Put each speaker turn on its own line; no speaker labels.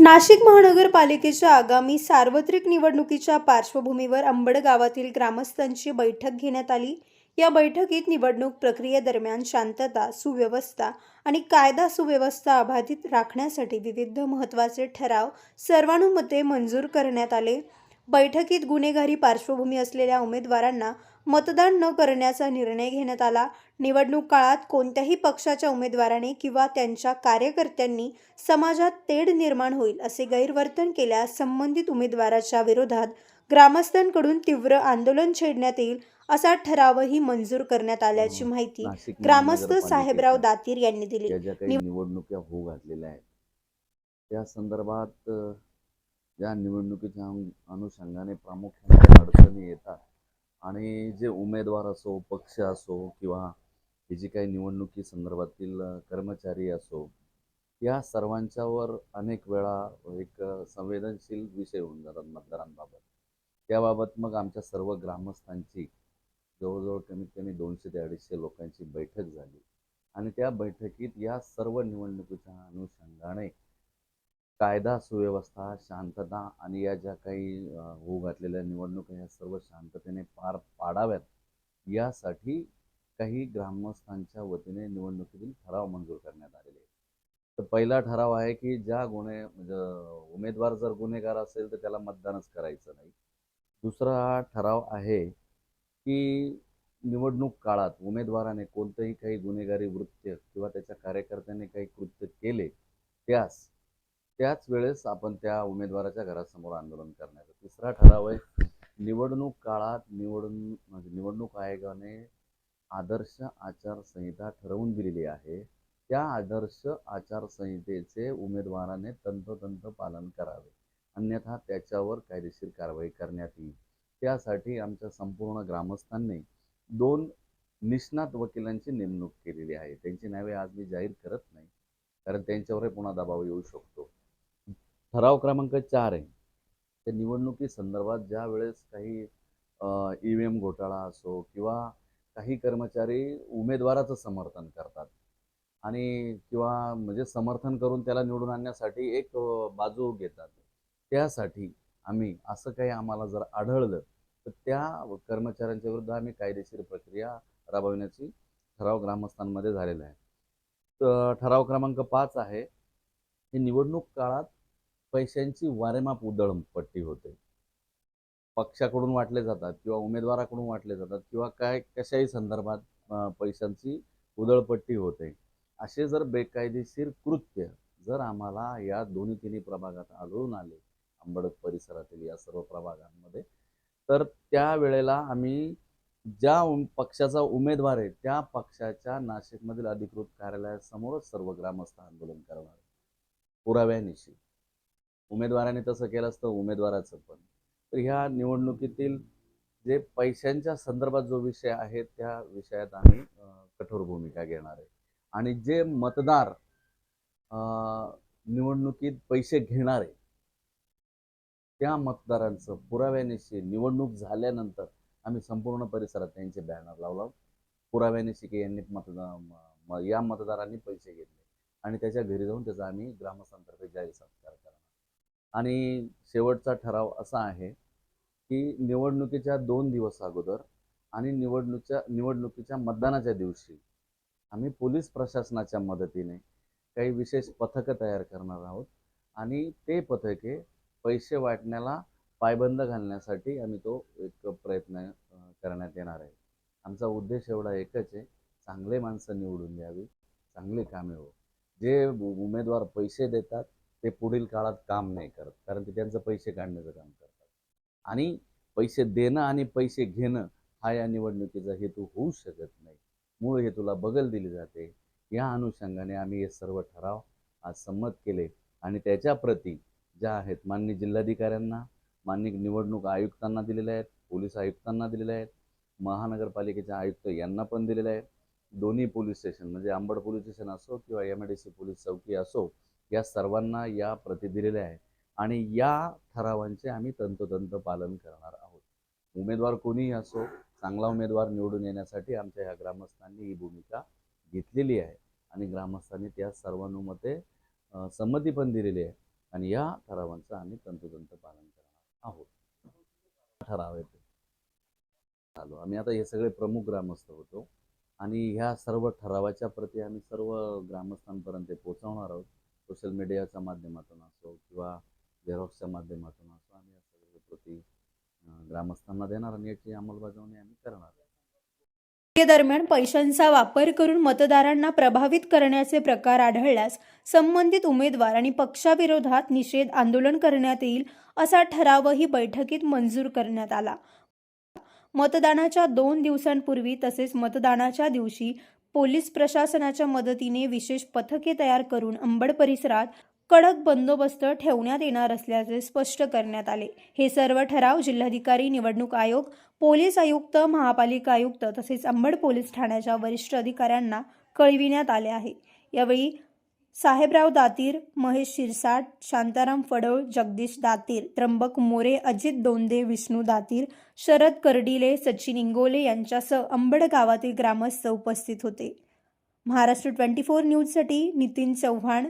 नाशिक महानगरपालिकेच्या आगामी सार्वत्रिक निवडणुकीच्या पार्श्वभूमीवर अंबड गावातील ग्रामस्थांची बैठक घेण्यात आली. या बैठकीत निवडणूक प्रक्रियेदरम्यान शांतता सुव्यवस्था आणि कायदा सुव्यवस्था अबाधित राखण्यासाठी विविध महत्त्वाचे ठराव सर्वानुमते मंजूर करण्यात आले. बैठकीत गुन्हेगारी पार्श्वभूमी असलेल्या उमेदवारांना मतदान न करण्याचा निर्णय घेण्यात आला. निवडणूक काळात कोणत्याही पक्षाच्या उमेदवाराने किंवा त्यांच्या कार्यकर्त्यांनी समाजात तेढ निर्माण होईल असे गैरवर्तन केल्यास संबंधित उमेदवाराच्या विरोधात ग्रामस्थांकडून तीव्र आंदोलन छेडण्यात येईल असा ठरावही मंजूर करण्यात आल्याची माहिती ग्रामस्थ साहेबराव दातीर यांनी दिली.
निवडणुका होऊ घातलेल्या आहेत त्या संदर्भात या निवडणुकीच्या अनु- अनुषंगाने प्रामुख्याने अडचणी येतात आणि जे उमेदवार असो पक्ष असो किंवा हे जी काही निवडणुकी संदर्भातील कर्मचारी असो या सर्वांच्यावर अनेक वेळा एक संवेदनशील विषय होऊन जातात मतदारांबाबत. त्याबाबत मग आमच्या सर्व ग्रामस्थांची जवळजवळ कमीत कमी दोनशे ते अडीचशे लोकांची बैठक झाली आणि त्या बैठकीत या सर्व निवडणुकीच्या अनुषंगाने कायदा सुव्यवस्था शांतता आणि या ज्या काही होऊ घातलेल्या निवडणुका ह्या सर्व शांततेने पार पाडाव्यात यासाठी काही ग्रामस्थांच्या वतीने निवडणुकीतील ठराव मंजूर करण्यात आलेले तर पहिला ठराव आहे की ज्या गुन्हे म्हणजे उमेदवार जर गुन्हेगार असेल तर त्याला मतदानच करायचं नाही. दुसरा ठराव आहे की निवडणूक काळात उमेदवाराने कोणतंही काही गुन्हेगारी वृत्य किंवा त्याच्या कार्यकर्त्याने काही कृत्य केले त्यास त्याच वेळेस आपण त्या उमेदवाराच्या घरासमोर आंदोलन करण्याचा तिसरा ठराव आहे. निवडणूक काळात निवडून म्हणजे निवडणूक आयोगाने आदर्श आचारसंहिता ठरवून दिलेली आहे. त्या आदर्श आचारसंहितेचे उमेदवाराने तंतोतंत पालन करावे. अन्यथा त्याच्यावर कायदेशीर कारवाई करण्यात येईल. त्यासाठी आमच्या संपूर्ण ग्रामस्थांनी दोन निष्णात वकिलांची नेमणूक केलेली आहे. त्यांची नावे आज मी जाहीर करत नाही कारण त्यांच्यावरही पुन्हा दबाव येऊ शकतो. ठराव क्रमांक चार आहे. त्या निवडणुकी संदर्भात ज्या वेळेस काही ई व्ही एम घोटाळा असो किंवा काही कर्मचारी उमेदवाराचं समर्थन करतात आणि किंवा म्हणजे समर्थन करून त्याला निवडून आणण्यासाठी एक बाजू घेतात. त्यासाठी आम्ही असं काही आम्हाला जर आढळलं तर त्या कर्मचाऱ्यांच्या विरुद्ध आम्ही कायदेशीर प्रक्रिया राबविण्याची ठराव ग्रामस्थांमध्ये झालेला आहे. तर ठराव क्रमांक पाच आहे ही निवडणूक काळात पैशांची वारेमाप उधळपट्टी होते. पक्षाकडून वाटले जातात किंवा उमेदवाराकडून वाटले जातात किंवा काय कशाही संदर्भात पैशांची उधळपट्टी होते. असे जर बेकायदेशीर कृत्य जर आम्हाला या दोन्ही तिन्ही प्रभागात आढळून आले आंबडक परिसरातील या सर्व प्रभागांमध्ये तर त्या वेळेला आम्ही ज्या पक्षाचा उमेदवार आहे त्या पक्षाच्या नाशिकमधील अधिकृत कार्यालयासमोरच सर्व ग्रामस्थ आंदोलन करणार. पुराव्यानिशी. उमेदवाराने तसं केलं असतं उमेदवाराचं पण. तर ह्या निवडणुकीतील जे पैशांच्या संदर्भात जो विषय आहे त्या विषयात आम्ही कठोर भूमिका घेणार आहे. आणि जे मतदार निवडणुकीत पैसे घेणारे त्या मतदारांचं पुराव्यानिशी निवडणूक झाल्यानंतर आम्ही संपूर्ण परिसरात त्यांचे बॅनर लावला. पुराव्यानिशी की यांनी मतदान या मतदारांनी पैसे घेतले. आणि त्याच्या घरी जाऊन त्याचा आम्ही ग्रामस्थांतर्फे जाहीर सांगतो आणि शेवटचा ठराव असा आहे की निवडणुकीच्या दोन दिवस अगोदर आणि निवडणुकीच्या निवडणुकीच्या मतदानाच्या दिवशी आम्ही पोलीस प्रशासनाच्या मदतीने काही विशेष पथकं तयार करणार आहोत आणि ते पथके पैसे वाटण्याला पायबंद घालण्यासाठी आम्ही तो एक प्रयत्न करण्यात येणार आहे. आमचा उद्देश एवढा एकच आहे चांगले माणसं निवडून द्यावी चांगली कामे हो जे उमेदवार पैसे देतात ते पुढील काळात काम नाही करत. कारण ते त्यांचं पैसे काढण्याचं काम करतात. आणि पैसे देणं आणि पैसे घेणं हा या निवडणुकीचा हेतू होऊ शकत नाही. मूळ हेतूला बगल दिली जाते. या अनुषंगाने आम्ही हे सर्व ठराव आज संमत केले. आणि त्याच्या प्रती ज्या आहेत माननीय जिल्हाधिकाऱ्यांना माननीय निवडणूक आयुक्तांना दिलेल्या आहेत पोलीस आयुक्तांना दिलेल्या आहेत महानगरपालिकेचे आयुक्त यांना पण दिलेल्या आहेत. दोन्ही पोलीस स्टेशन म्हणजे आंबड पोलीस स्टेशन असो किंवा M I D C police चौकी असो या सर्वांना या प्रती दिलेल्या आहेत. आणि या ठरावांचे आम्ही तंतोतंत पालन करणार आहोत. उमेदवार कोणीही असो चांगला उमेदवार निवडून येण्यासाठी आमच्या ह्या ग्रामस्थांनी ही भूमिका घेतलेली आहे. आणि ग्रामस्थांनी त्या सर्वानुमते संमती पण दिलेली आहे. आणि या ठरावांचं आम्ही तंतोतंत पालन करणार आहोत. ठराव आहे आलो चालू. आम्ही आता हे सगळे प्रमुख ग्रामस्थ होतो. आणि ह्या सर्व ठरावाच्या प्रती आम्ही सर्व ग्रामस्थांपर्यंत पोहोचवणार आहोत. सोशल मीडियाच्या माध्यमातून असो किंवा झेरॉक्सच्या माध्यमातून असो आम्ही या सर्व प्रती ग्रामस्थांना देणार आणि याची अंमलबजावणी आम्ही करणार.
दरम्यान पैशांचा वापर करून मतदारांना प्रभावित करण्याचे प्रकार आढळल्यास संबंधित उमेदवार आणि पक्षाविरोधात निषेध आंदोलन करण्यात येईल असा ठरावही बैठकीत मंजूर करण्यात आला. मतदानाच्या दोन दिवसांपूर्वी तसेच मतदानाच्या दिवशी पोलीस प्रशासनाच्या मदतीने विशेष पथके तयार करून अंबड परिसरात कडक बंदोबस्त ठेवण्यात येणार असल्याचे स्पष्ट करण्यात आले. हे सर्व ठराव जिल्हाधिकारी निवडणूक आयोग पोलीस आयुक्त महापालिका आयुक्त तसेच अंबड पोलीस ठाण्याच्या वरिष्ठ अधिकाऱ्यांना कळविण्यात आले आहे. यावेळी साहेबराव दातीर महेश शिरसाट शांताराम फडोळ जगदीश दातीर त्र्यंबक मोरे अजित दोंदे विष्णू दातीर शरद कर्डिले सचिन इंगोले यांच्यासह अंबड गावातील ग्रामस्थ उपस्थित होते. महाराष्ट्र ट्वेंटी फोर न्यूजसाठी नितीन चव्हाण